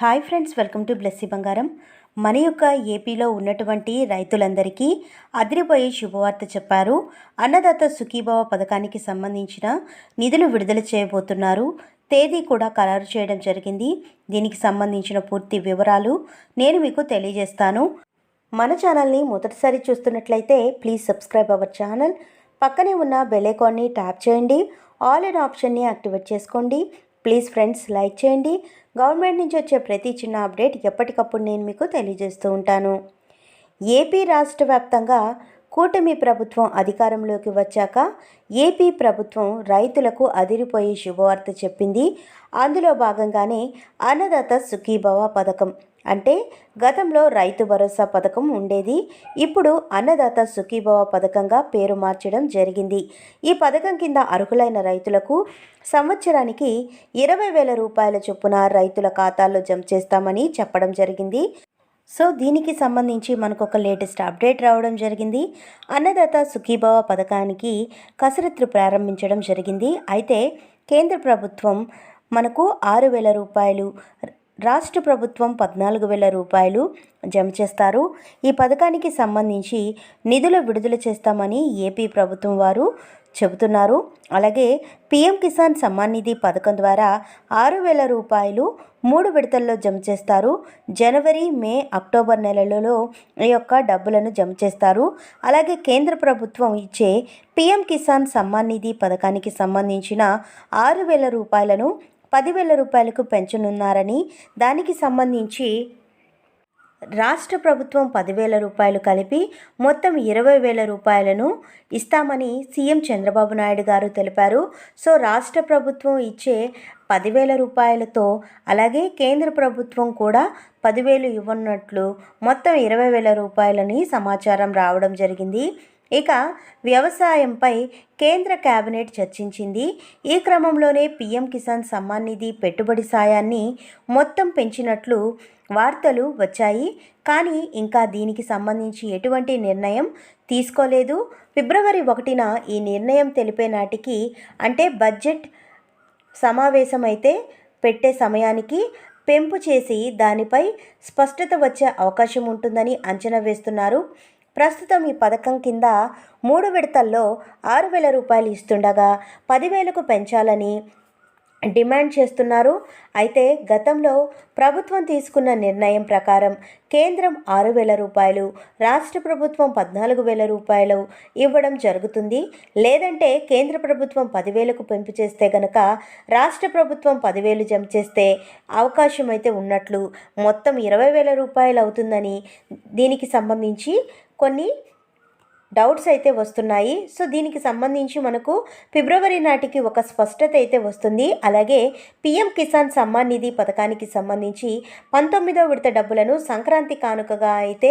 Hi friends welcome to Blessy Bangaram. మన యొక్క ఏపీలో ఉన్నటువంటి రైతులందరికీ అదిరిపోయే శుభవార్త చెప్పారు. అన్నదాత సుఖీభావ పథకానికి సంబంధించిన నిధులు విడుదల చేయబోతున్నారు. తేదీ కూడా ఖరారు చేయడం జరిగింది. దీనికి సంబంధించిన పూర్తి వివరాలు నేను మీకు తెలియజేస్తాను. మన ఛానల్ని మొదటిసారి చూస్తున్నట్లయితే ప్లీజ్ సబ్స్క్రైబ్ అవర్ ఛానల్. పక్కనే ఉన్న బెల్ ఐకాన్ని ట్యాప్ చేయండి. ఆల్ ఇన్ ఆప్షన్ని యాక్టివేట్ చేసుకోండి. ప్లీజ్ ఫ్రెండ్స్ లైక్ చేయండి. గవర్నమెంట్ నుంచి వచ్చే ప్రతి చిన్న అప్డేట్ ఎప్పటికప్పుడు నేను మీకు తెలియజేస్తూ ఉంటాను. ఏపీ రాష్ట్ర వ్యాప్తంగా కూటమి ప్రభుత్వం అధికారంలోకి వచ్చాక ఏపీ ప్రభుత్వం రైతులకు అదిరిపోయే శుభవార్త చెప్పింది. అందులో భాగంగానే అన్నదాత సుఖీభవ పథకం. అంటే గతంలో రైతు భరోసా పథకం ఉండేది. ఇప్పుడు అన్నదాత సుఖీభవ పథకంగా పేరు మార్చడం జరిగింది. ఈ పథకం కింద అర్హులైన రైతులకు సంవత్సరానికి ఇరవై వేల రూపాయల చొప్పున రైతుల ఖాతాల్లో జమ చేస్తామని చెప్పడం జరిగింది. సో దీనికి సంబంధించి మనకు ఒక లేటెస్ట్ అప్డేట్ రావడం జరిగింది. అన్నదాత సుఖీభవ పథకానికి కసరత్తు ప్రారంభించడం జరిగింది. అయితే కేంద్ర ప్రభుత్వం మనకు ఆరు వేల రూపాయలు రాష్ట్ర ప్రభుత్వం పద్నాలుగు వేల రూపాయలు జమ చేస్తారు. ఈ పథకానికి సంబంధించి నిధులు విడుదల చేస్తామని ఏపీ ప్రభుత్వం వారు చెబుతున్నారు. అలాగే పీఎం కిసాన్ సమ్మాన్ నిధి పథకం ద్వారా ఆరు వేల రూపాయలు మూడు విడతల్లో జమ చేస్తారు. జనవరి మే అక్టోబర్ నెలలలో ఈ యొక్క డబ్బులను జమ చేస్తారు. అలాగే కేంద్ర ప్రభుత్వం ఇచ్చే పీఎం కిసాన్ సమ్మాన్ నిధి పథకానికి సంబంధించిన ఆరు వేల రూపాయలను పదివేల రూపాయలకు పెంచనున్నారని దానికి సంబంధించి రాష్ట్ర ప్రభుత్వం పదివేల రూపాయలు కలిపి మొత్తం ఇరవై వేల రూపాయలను ఇస్తామని సీఎం చంద్రబాబు నాయుడు గారు తెలిపారు. సో రాష్ట్ర ప్రభుత్వం ఇచ్చే పదివేల రూపాయలతో అలాగే కేంద్ర ప్రభుత్వం కూడా పదివేలు ఇవ్వనున్నట్లు మొత్తం ఇరవై వేల రూపాయలని సమాచారం రావడం జరిగింది. ఇక వ్యవసాయంపై కేంద్ర కేబినెట్ చర్చించింది. ఈ క్రమంలోనే పీఎం కిసాన్ సమ్మాన్ నిధి పెట్టుబడి సాయాన్ని మొత్తం పెంచినట్లు వార్తలు వచ్చాయి. కానీ ఇంకా దీనికి సంబంధించి ఎటువంటి నిర్ణయం తీసుకోలేదు. ఫిబ్రవరి ఒకటిన ఈ నిర్ణయం తెలిపే నాటికి అంటే బడ్జెట్ సమావేశమైతే పెట్టే సమయానికి పెంపు చేసి దానిపై స్పష్టత వచ్చే అవకాశం ఉంటుందని అంచనా వేస్తున్నారు. ప్రస్తుతం ఈ పథకం కింద మూడు విడతల్లో ఆరు వేల రూపాయలు ఇస్తుండగా పదివేలకు పెంచాలని డిమాండ్ చేస్తున్నారు. అయితే గతంలో ప్రభుత్వం తీసుకున్న నిర్ణయం ప్రకారం కేంద్రం ఆరు వేల రూపాయలు రాష్ట్ర ప్రభుత్వం పద్నాలుగు వేల రూపాయలు ఇవ్వడం జరుగుతుంది. లేదంటే కేంద్ర ప్రభుత్వం పదివేలకు పెంపు చేస్తే గనక రాష్ట్ర ప్రభుత్వం పదివేలు జమ చేస్తే అవకాశం అయితే ఉన్నట్లు మొత్తం ఇరవై వేల రూపాయలు అవుతుందని దీనికి సంబంధించి కొన్ని డౌట్స్ అయితే వస్తున్నాయి. సో దీనికి సంబంధించి మనకు ఫిబ్రవరి నాటికి ఒక స్పష్టత అయితే వస్తుంది. అలాగే పిఎం కిసాన్ సమ్మాన్ నిధి పథకానికి సంబంధించి పంతొమ్మిదో విడత డబ్బులను సంక్రాంతి కానుకగా అయితే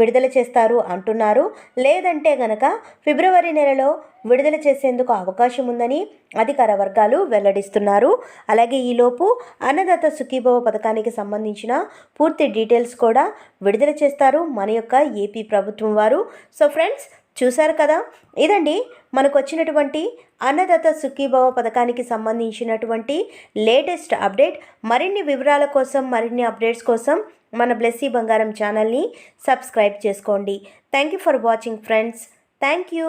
విడుదల చేస్తారు అంటున్నారు. లేదంటే గనక ఫిబ్రవరి నెలలో విడుదల చేసేందుకు అవకాశం ఉందని అధికార వర్గాలు వెల్లడిస్తున్నారు. అలాగే ఈలోపు అన్నదాత సుఖీభవ పథకానికి సంబంధించిన పూర్తి డీటెయిల్స్ కూడా విడుదల చేస్తారు మన యొక్క ఏపీ ప్రభుత్వం వారు. సో ఫ్రెండ్స్ చూశారు కదా? ఇదండి మనకు వచ్చినటువంటి అన్నదాత సుఖీభవ పథకానికి సంబంధించినటువంటి లేటెస్ట్ అప్డేట్. మరిన్ని వివరాల కోసం మరిన్ని అప్డేట్స్ కోసం మన బ్లెస్సీ బంగారం ఛానల్ని సబ్స్క్రైబ్ చేసుకోండి. Thank you for watching friends. Thank you